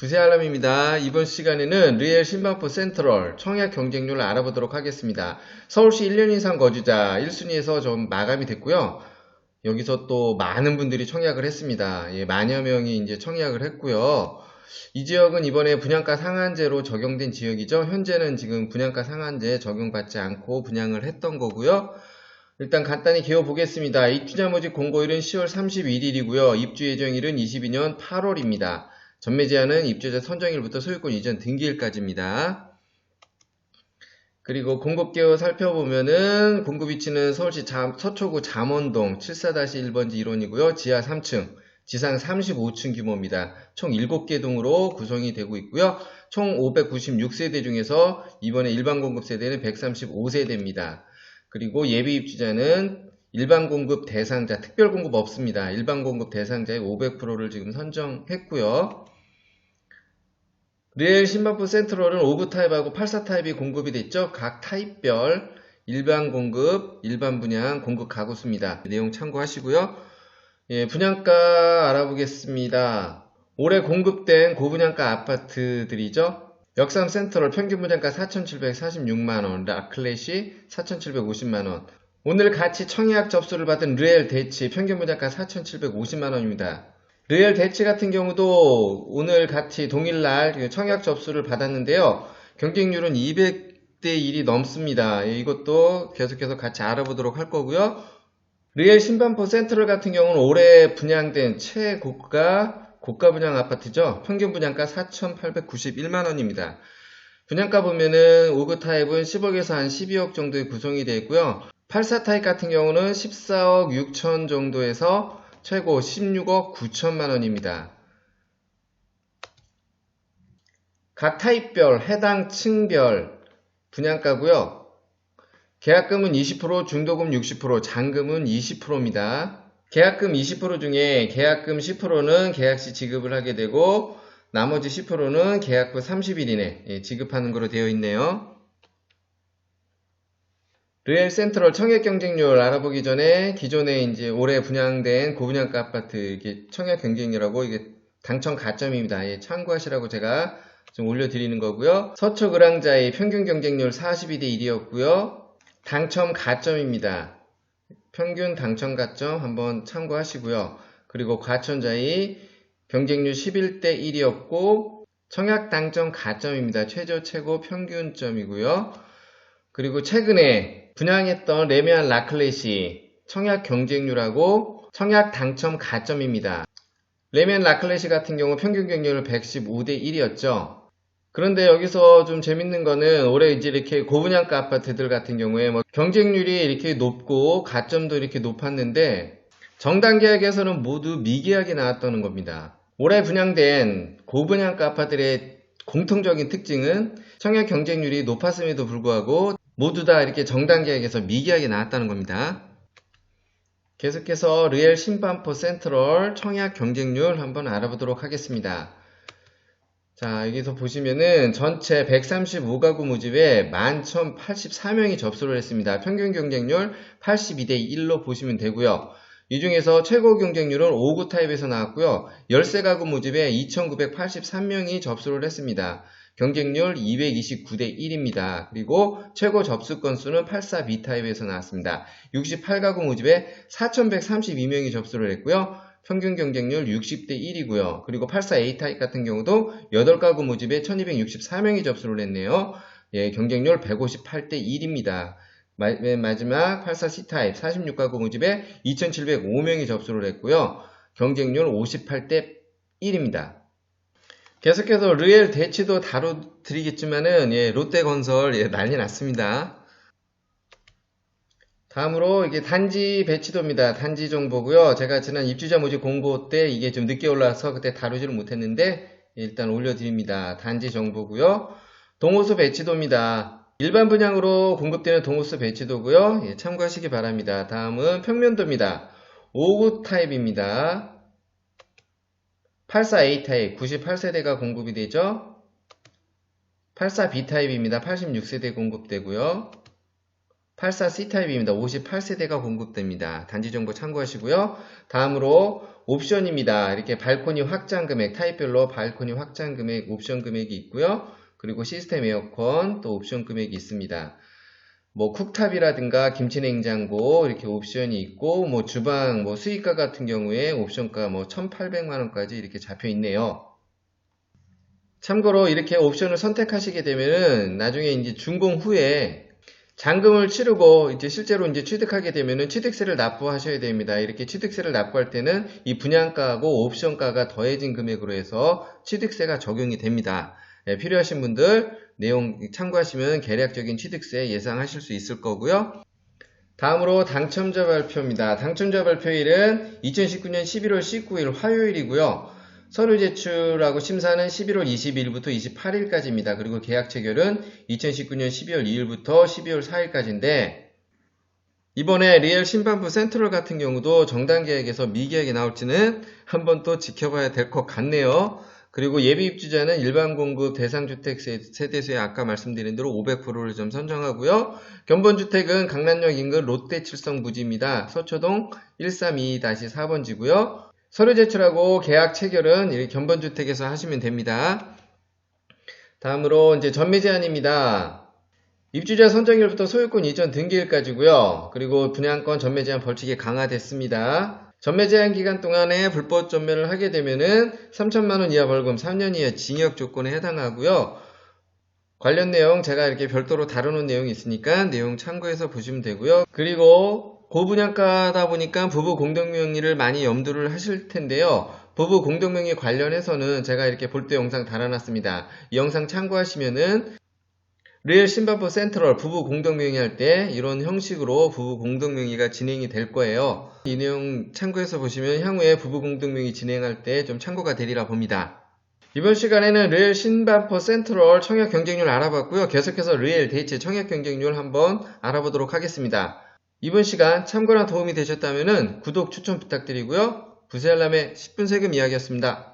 부세알람입니다. 이번 시간에는 리엘 신반포 센트럴 청약 경쟁률을 알아보도록 하겠습니다. 서울시 1년 이상 거주자 1순위에서 좀 마감이 됐고요. 여기서 또 많은 분들이 청약을 했습니다. 예, 만여 명이 이제 청약을 했고요. 이 지역은 이번에 분양가 상한제로 적용된 지역이죠. 현재는 지금 분양가 상한제 적용받지 않고 분양을 했던 거고요. 일단 간단히 개요 보겠습니다. 입주자 모집 공고일은 10월 31일이고요. 입주 예정일은 22년 8월입니다. 전매 제한은 입주자 선정일부터 소유권 이전 등기일까지입니다. 그리고 공급 개요 살펴보면은 공급 위치는 서울시 잠- 서초구 잠원동 74-1번지 1원이고요. 지하 3층, 지상 35층 규모입니다. 총 7개 동으로 구성이 되고 있고요. 총 596세대 중에서 이번에 일반 공급 세대는 135세대입니다. 그리고 예비 입주자는 일반 공급 대상자, 특별 공급 없습니다. 일반 공급 대상자의 500%를 지금 선정했고요. 리엘 신반포 센트럴은 5부 타입하고 84 타입이 공급이 됐죠. 각 타입별 일반 공급, 일반 분양, 공급 가구 수입니다. 내용 참고하시고요. 예, 분양가 알아보겠습니다. 올해 공급된 고분양가 아파트들이죠. 역삼 센트럴 평균 분양가 4,746만원, 라클렛이 4,750만원. 오늘 같이 청약 접수를 받은 르엘 대치 평균 분양가 4,750만원입니다. 르엘 대치 같은 경우도 오늘 같이 동일날 청약 접수를 받았는데요. 경쟁률은 200대 1이 넘습니다. 예, 이것도 계속해서 같이 알아보도록 할 거고요. 리엘 신반포 센트럴 같은 경우는 올해 분양된 최고가 고가 분양 아파트죠. 평균 분양가 4,891만원입니다. 분양가 보면은 5구 타입은 10억에서 한 12억 정도의 구성이 되어 있고요. 84 타입 같은 경우는 14억 6천 정도에서 최고 16억 9천만 원입니다. 각 타입별 해당 층별 분양가고요. 계약금은 20%, 중도금 60%, 잔금은 20%입니다. 계약금 20% 중에 계약금 10%는 계약 시 지급을 하게 되고 나머지 10%는 계약 후 30일 이내 예, 지급하는 것으로 되어 있네요. 르엘 센트럴 청약 경쟁률 알아보기 전에 기존에 이제 올해 분양된 고분양가 아파트 이게 청약 경쟁률하고 이게 당첨 가점입니다. 예, 참고하시라고 제가 좀 올려드리는 거고요. 서초 그랑자의 평균 경쟁률 42대 1이었고요. 당첨 가점입니다. 평균 당첨 가점 한번 참고하시고요. 그리고 과천자의 경쟁률 11대 1이었고 청약 당첨 가점입니다. 최저 최고 평균점이고요. 그리고 최근에 분양했던 레미안 라클렛이 청약 경쟁률하고 청약 당첨 가점입니다. 레미안 라클렛이 같은 경우 평균 경쟁률 115대 1이었죠. 그런데 여기서 좀 재밌는 거는 올해 이제 이렇게 고분양가 아파트들 같은 경우에 뭐 경쟁률이 이렇게 높고 가점도 이렇게 높았는데 정당 계약에서는 모두 미계약이 나왔다는 겁니다. 올해 분양된 고분양가 아파트들의 공통적인 특징은 청약 경쟁률이 높았음에도 불구하고 모두 다 이렇게 정당 계약에서 미계약이 나왔다는 겁니다. 계속해서 리엘 신반포 센트럴 청약 경쟁률 한번 알아보도록 하겠습니다. 자, 여기서 보시면은 전체 135가구 모집에 11,084명이 접수를 했습니다. 평균 경쟁률 82대 1로 보시면 되고요. 이 중에서 최고 경쟁률은 5구 타입에서 나왔고요. 13가구 모집에 2,983명이 접수를 했습니다. 경쟁률 229대 1입니다. 그리고 최고 접수 건수는 84B 타입에서 나왔습니다. 68가구 모집에 4,132명이 접수를 했고요. 평균 경쟁률 60대 1이고요. 그리고 84A 타입 같은 경우도 8가구 모집에 1264명이 접수를 했네요. 예, 경쟁률 158대 1입니다. 마, 맨 마지막 84C 타입 46가구 모집에 2705명이 접수를 했고요. 경쟁률 58대 1입니다. 계속해서 르엘 대치도 다뤄드리겠지만은 예, 롯데건설 예, 난리 났습니다. 다음으로 이게 단지 배치도입니다. 단지 정보고요. 제가 지난 입주자 모집 공고 때 이게 좀 늦게 올라와서 그때 다루지를 못했는데 일단 올려드립니다. 단지 정보고요. 동호수 배치도입니다. 일반 분양으로 공급되는 동호수 배치도고요. 예, 참고하시기 바랍니다. 다음은 평면도입니다. 5구 타입입니다. 84A 타입 98세대가 공급이 되죠. 84B 타입입니다. 86세대 공급되고요. 84C 타입입니다. 58세대가 공급됩니다. 단지 정보 참고하시고요. 다음으로 옵션입니다. 이렇게 발코니 확장 금액, 타입별로 발코니 확장 금액, 옵션 금액이 있고요. 그리고 시스템 에어컨, 또 옵션 금액이 있습니다. 뭐 쿡탑이라든가 김치냉장고 이렇게 옵션이 있고 뭐 주방 뭐 수익가 같은 경우에 옵션가 뭐 1,800만 원까지 이렇게 잡혀 있네요. 참고로 이렇게 옵션을 선택하시게 되면은 나중에 이제 준공 후에 잔금을 치르고 이제 실제로 이제 취득하게 되면은 취득세를 납부하셔야 됩니다. 이렇게 취득세를 납부할 때는 이 분양가하고 옵션가가 더해진 금액으로 해서 취득세가 적용이 됩니다. 예, 필요하신 분들 내용 참고하시면 계략적인 취득세 예상하실 수 있을 거고요. 다음으로 당첨자 발표입니다. 당첨자 발표일은 2019년 11월 19일 화요일이고요. 서류 제출하고 심사는 11월 22일부터 28일까지입니다. 그리고 계약 체결은 2019년 12월 2일부터 12월 4일까지인데 이번에 리얼 심판부 센트럴 같은 경우도 정당 계약에서 미계약이 나올지는 한번 또 지켜봐야 될 것 같네요. 그리고 예비 입주자는 일반 공급 대상 주택 세대수에 아까 말씀드린 대로 500%를 좀 선정하고요. 견본 주택은 강남역 인근 롯데 칠성 부지입니다. 서초동 132-4번지고요. 서류 제출하고 계약 체결은 이 견본 주택에서 하시면 됩니다. 다음으로 이제 전매 제한입니다. 입주자 선정일부터 소유권 이전 등기일까지고요. 그리고 분양권 전매 제한 벌칙이 강화됐습니다. 전매 제한 기간 동안에 불법 전매를 하게 되면은 3천만 원 이하 벌금, 3년 이하 징역 조건에 해당하고요. 관련 내용 제가 이렇게 별도로 다루는 내용이 있으니까 내용 참고해서 보시면 되고요. 그리고 고분양가다 보니까 부부 공동명의를 많이 염두를 하실 텐데요. 부부 공동명의 관련해서는 제가 이렇게 볼 때 영상 달아놨습니다. 이 영상 참고하시면은 리얼 신바포 센트럴 부부 공동명의 할 때 이런 형식으로 부부 공동명의가 진행이 될 거예요. 이 내용 참고해서 보시면 향후에 부부 공동명의 진행할 때 좀 참고가 되리라 봅니다. 이번 시간에는 리얼 신반포 센트럴 청약 경쟁률 알아봤고요. 계속해서 리얼 데이트 청약 경쟁률 한번 알아보도록 하겠습니다. 이번 시간 참고나 도움이 되셨다면 구독 추천 부탁드리고요. 부세 알람의 10분 세금 이야기였습니다.